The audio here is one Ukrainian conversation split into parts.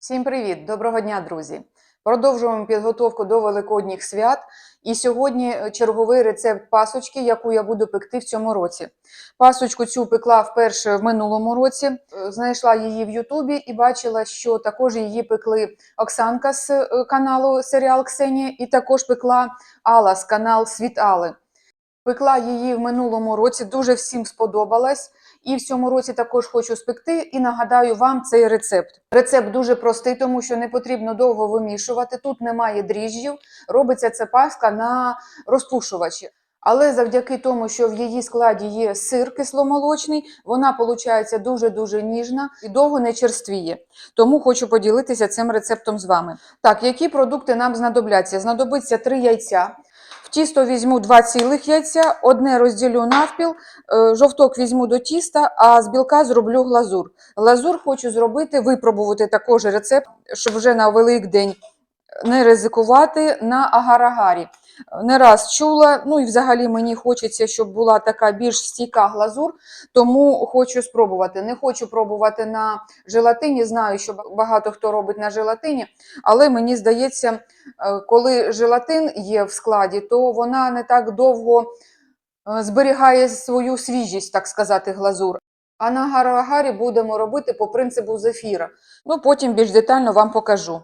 Всім привіт! Доброго дня, друзі! Продовжуємо підготовку до Великодніх свят. І сьогодні е, черговий рецепт пасочки, яку я буду пекти в цьому році. Пасочку цю пекла вперше в минулому році. Е, Знайшла її в Ютубі і бачила, що також її пекли Оксанка з е, каналу Серіал Ксенія, і також пекла Алла з канал Світ Алли. Пекла її в минулому році, дуже всім сподобалась. І в цьому році також хочу спекти і нагадаю вам цей рецепт. Рецепт дуже простий, тому що не потрібно довго вимішувати. Тут немає дріжджів. Робиться ця паска на розпушувачі. Але завдяки тому, що в її складі є сир кисломолочний, вона виходить дуже-дуже ніжна і довго не черствіє. Тому хочу поділитися цим рецептом з вами. Так, які продукти нам знадобляться? Знадобиться 3 яйця. Тісто візьму 2 цілих яйця, одне розділю навпіл, е, жовток візьму до тіста, а з білка зроблю глазур. Глазур хочу зробити, випробувати також рецепт, щоб вже на Великдень не ризикувати на агарагарі. Не раз чула, ну і взагалі мені хочеться, щоб була така більш стійка глазур, тому хочу спробувати. Не хочу пробувати на желатині, знаю, що багато хто робить на желатині, але мені здається, е, коли желатин є в складі, то вона не так довго е, зберігає свою свіжість, так сказати, глазур. А на гарагарі будемо робити по принципу зефіра. Ну, потім більш детально вам покажу.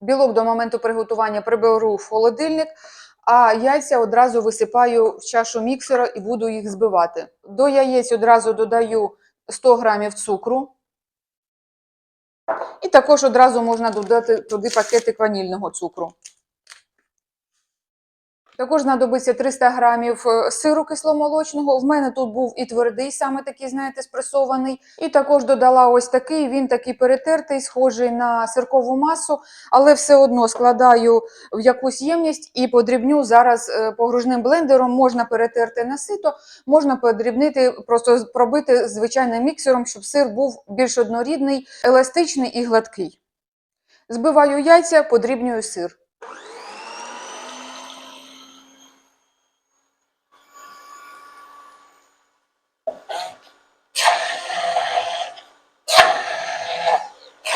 Білок до моменту приготування приберу в холодильник, а яйця одразу висипаю в чашу міксера і буду їх збивати. До яєць одразу додаю 100 грамів цукру. І також одразу можна додати туди пакетик ванільного цукру. Також знадобиться 300 грамів е, сиру кисломолочного. В мене тут був і твердий, саме такий, знаєте, спресований. І також додала ось такий, він такий перетертий, схожий на сиркову масу, але все одно складаю в якусь ємність і подрібню зараз е, погружним блендером. Можна перетерти на сито, можна подрібнити, просто пробити звичайним міксером, щоб сир був більш однорідний, еластичний і гладкий. Збиваю яйця, подрібнюю сир.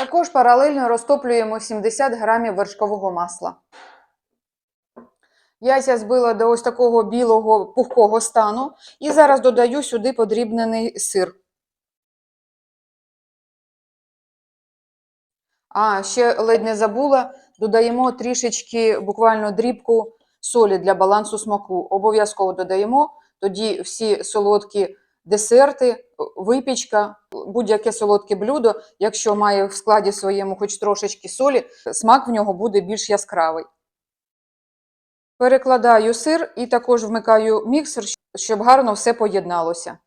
Також паралельно розтоплюємо 70 грамів вершкового масла. Яйця збила до ось такого білого пухкого стану. І зараз додаю сюди подрібнений сир. А, ще ледь не забула, додаємо трішечки, буквально дрібку солі для балансу смаку. Обов'язково додаємо, тоді всі солодкі десерти, випічка, будь-яке солодке блюдо, якщо має в складі своєму хоч трошечки солі, смак в нього буде більш яскравий. Перекладаю сир і також вмикаю міксер, щоб гарно все поєдналося.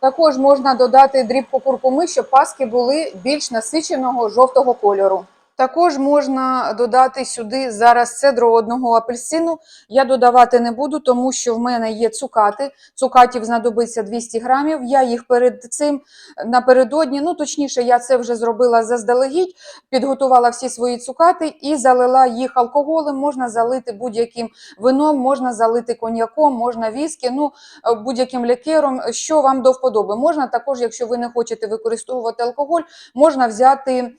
Також можна додати дрібку куркуми, щоб паски були більш насиченого жовтого кольору. Також можна додати сюди зараз цедру одного апельсину. Я додавати не буду, тому що в мене є цукати. Цукатів знадобиться 200 грамів. Я їх перед цим напередодні, ну точніше, я це вже зробила заздалегідь, підготувала всі свої цукати і залила їх алкоголем. Можна залити будь-яким вином, можна залити коньяком, можна віскі, ну будь-яким лікером, що вам до вподоби. Можна також, якщо ви не хочете використовувати алкоголь, можна взяти е,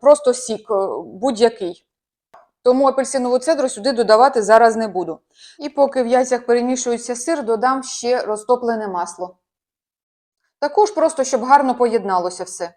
просто сік будь-який. Тому апельсинову цедру сюди додавати зараз не буду. І поки в яйцях перемішується сир, додам ще розтоплене масло. Також просто, щоб гарно поєдналося все.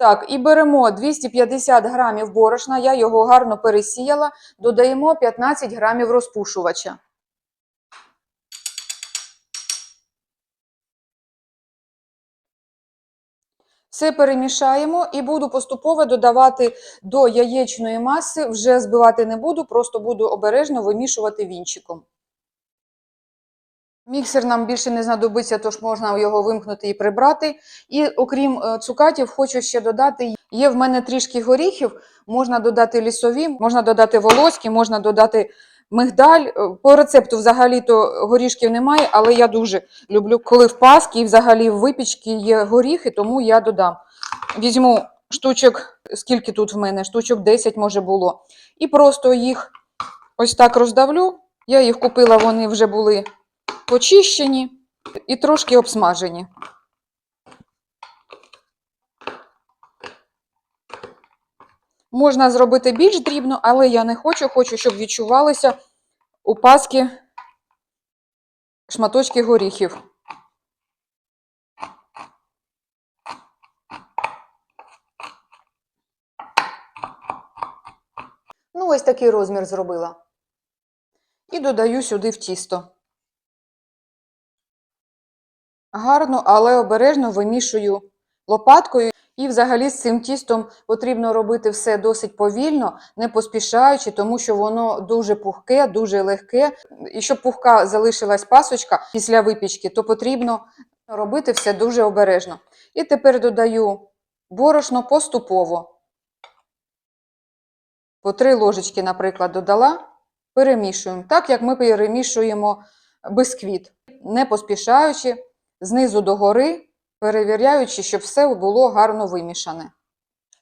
Так, і беремо 250 грамів борошна, я його гарно пересіяла, додаємо 15 грамів розпушувача. Все перемішаємо і буду поступово додавати до яєчної маси, вже збивати не буду, просто буду обережно вимішувати вінчиком. Міксер нам більше не знадобиться, тож можна його вимкнути і прибрати. І окрім е, цукатів, хочу ще додати: є в мене трішки горіхів, можна додати лісові, можна додати волоські, можна додати мигдаль. Е, По рецепту взагалі-то горішків немає, але я дуже люблю, коли в паски і взагалі в випічці є горіхи, тому я додам. Візьму штучок, скільки тут в мене, штучок 10 може було. І просто їх ось так роздавлю. Я їх купила, вони вже були почищені і трошки обсмажені. Можна зробити більш дрібно, але я не хочу. Хочу, щоб відчувалися у паски шматочки горіхів. Ну, ось такий розмір зробила. І додаю сюди в тісто. Гарно, але обережно вимішую лопаткою. І взагалі з цим тістом потрібно робити все досить повільно, не поспішаючи, тому що воно дуже пухке, дуже легке. І щоб пухка залишилась пасочка після випічки, то потрібно робити все дуже обережно. І тепер додаю борошно поступово. По три ложечки, наприклад, додала, перемішуємо, так як ми перемішуємо бисквіт, не поспішаючи, знизу до гори, перевіряючи, щоб все було гарно вимішане.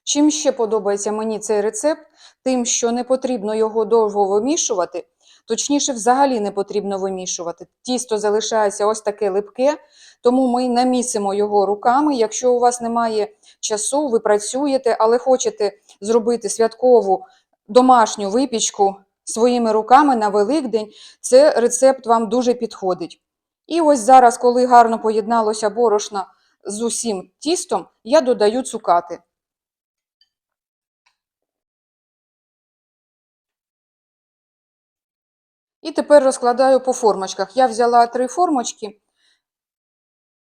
Чим ще подобається мені цей рецепт, тим, що не потрібно його довго вимішувати, точніше, взагалі не потрібно вимішувати. Тісто залишається ось таке липке, тому ми намісимо його руками. Якщо у вас немає часу, ви працюєте, але хочете зробити святкову домашню випічку своїми руками на Великдень, це рецепт вам дуже підходить. І ось зараз, коли гарно поєдналося борошна з усім тістом, я додаю цукати. І тепер розкладаю по формочках. Я взяла три формочки.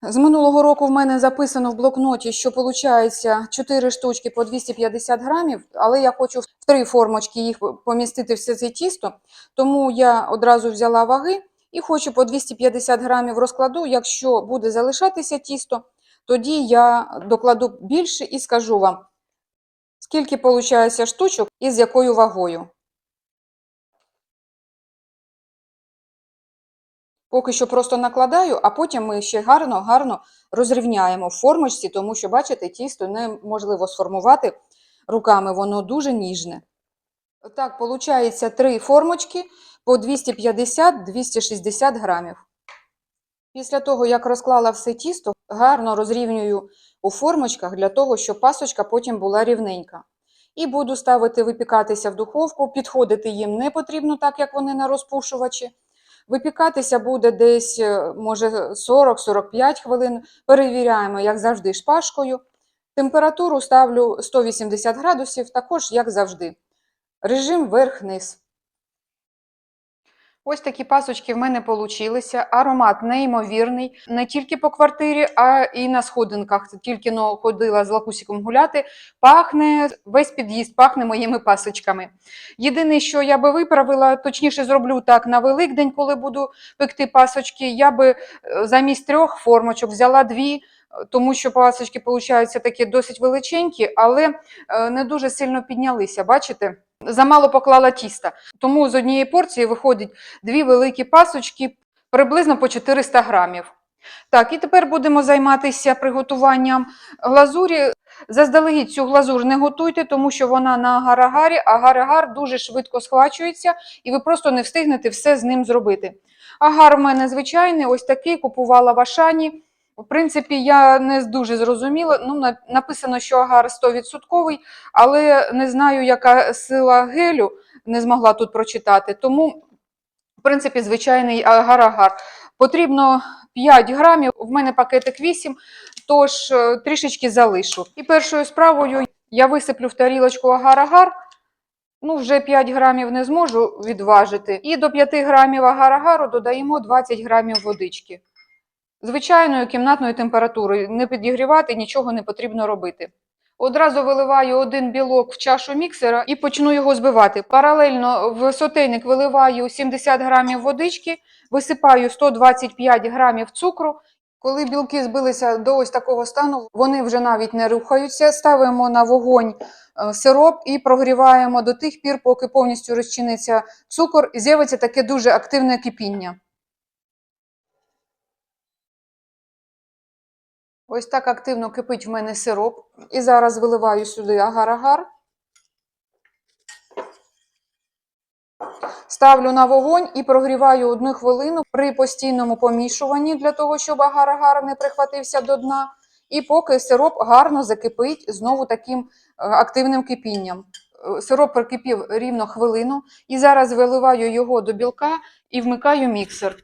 З минулого року в мене записано в блокноті, що виходить 4 штучки по 250 грамів, але я хочу в три формочки їх помістити все це тісто, тому я одразу взяла ваги і хочу по 250 грамів розкладу. Якщо буде залишатися тісто, тоді я докладу більше і скажу вам, скільки виходить штучок і з якою вагою. Поки що просто накладаю, а потім ми ще гарно-гарно розрівняємо в формочці, тому що, бачите, тісто неможливо сформувати руками, воно дуже ніжне. Так, виходить, три формочки по 250-260 грамів. Після того, як розклала все тісто, гарно розрівнюю у формочках для того, щоб пасочка потім була рівненька. І буду ставити випікатися в духовку, підходити їм не потрібно, так як вони на розпушувачі. Випікатися буде десь, е, може, 40-45 хвилин. Перевіряємо, як завжди, шпажкою. Температуру ставлю 180 градусів, також, як завжди. Режим верх-низ. Ось такі пасочки в мене получилися. Аромат неймовірний. Не тільки по квартирі, а і на сходинках. Тільки но ходила з лакусиком гуляти. Пахне весь під'їзд, пахне моїми пасочками. Єдине, що я би виправила, точніше зроблю так на Великдень, коли буду пекти пасочки. Я би е, замість трьох формочок взяла дві. Тому що пасочки, виходять, такі досить величенькі, але е, не дуже сильно піднялися. Бачите? Замало поклала тіста. Тому з однієї порції виходить дві великі пасочки приблизно по 400 грамів. Так, і тепер будемо займатися приготуванням глазурі. Заздалегідь цю глазур не готуйте, тому що вона на агарі, а агар дуже швидко схвачується, і ви просто не встигнете все з ним зробити. Агар в мене звичайний, ось такий, купувала в Ашані. В принципі, я не дуже зрозуміла. Ну, написано, що агар 100%, але не знаю, яка сила гелю не змогла тут прочитати. Тому, в принципі, звичайний агар-агар. Потрібно 5 грамів, в мене пакетик 8, тож е, трішечки залишу. І першою справою я висиплю в тарілочку агар-агар. Ну, вже 5 грамів не зможу відважити. І до 5 грамів агар-агару додаємо 20 грамів водички звичайною кімнатною температурою. Не підігрівати, нічого не потрібно робити. Одразу виливаю один білок в чашу міксера і почну його збивати. Паралельно в сотейник виливаю 70 грамів водички, висипаю 125 грамів цукру. Коли білки збилися до ось такого стану, вони вже навіть не рухаються. Ставимо на вогонь е, сироп і прогріваємо до тих пір, поки повністю розчиниться цукор і з'явиться таке дуже активне кипіння. Ось так активно кипить в мене сироп. І зараз виливаю сюди агар-агар. Ставлю на вогонь і прогріваю одну хвилину при постійному помішуванні для того, щоб агар-агар не прихватився до дна. І поки сироп гарно закипить знову таким е, активним кипінням. Е, Сироп прокипів рівно хвилину, і зараз виливаю його до білка і вмикаю міксер.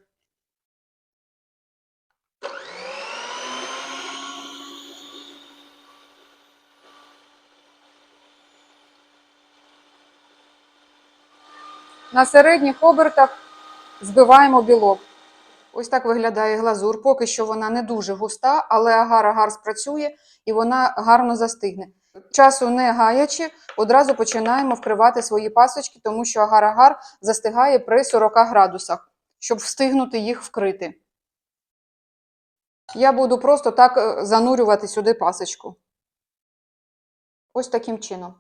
На середніх обертах збиваємо білок. Ось так виглядає глазур. Поки що вона не дуже густа, але агар-агар спрацює і вона гарно застигне. Часу не гаячи, одразу починаємо вкривати свої пасочки, тому що агар-агар застигає при 40 градусах, щоб встигнути їх вкрити. Я буду просто так е, занурювати сюди пасочку. Ось таким чином.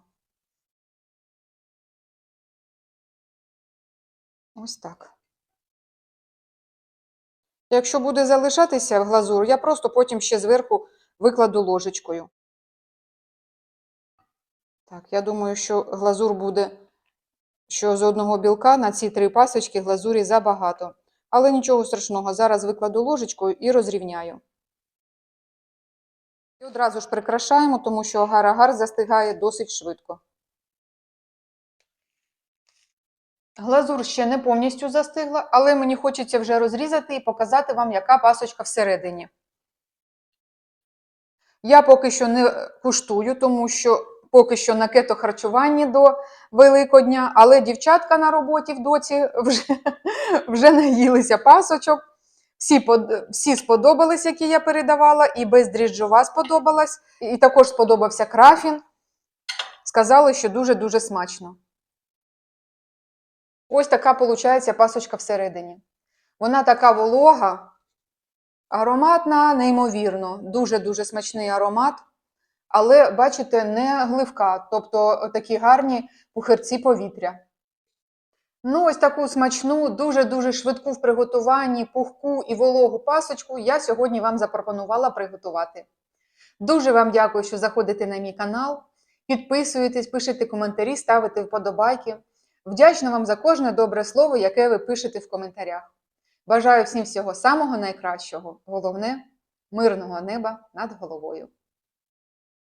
Ось так. Якщо буде залишатися глазур, я просто потім ще зверху викладу ложечкою. Так, я думаю, що глазур буде, що з одного білка на ці три пасочки глазурі забагато. Але нічого страшного, зараз викладу ложечкою і розрівняю. І одразу ж прикрашаємо, тому що агар-агар застигає досить швидко. Глазур ще не повністю застигла, але мені хочеться вже розрізати і показати вам, яка пасочка всередині. Я поки що не куштую, тому що поки що на кетохарчуванні до Великодня, але дівчатка на роботі в доці вже, вже наїлися пасочок. Всі, всі сподобались, які я передавала, і бездріжджова сподобалась, і також сподобався крафін. Сказали, що дуже-дуже смачно. Ось така виходить пасочка всередині. Вона така волога, ароматна, неймовірно, дуже-дуже смачний аромат, але, бачите, не гливка, тобто такі гарні пухирці повітря. Ну, ось таку смачну, дуже-дуже швидку в приготуванні, пухку і вологу пасочку я сьогодні вам запропонувала приготувати. Дуже вам дякую, що заходите на мій канал. Підписуєтесь, пишете коментарі, ставите вподобайки. Вдячна вам за кожне добре слово, яке ви пишете в коментарях. Бажаю всім всього самого найкращого. Головне мирного неба над головою.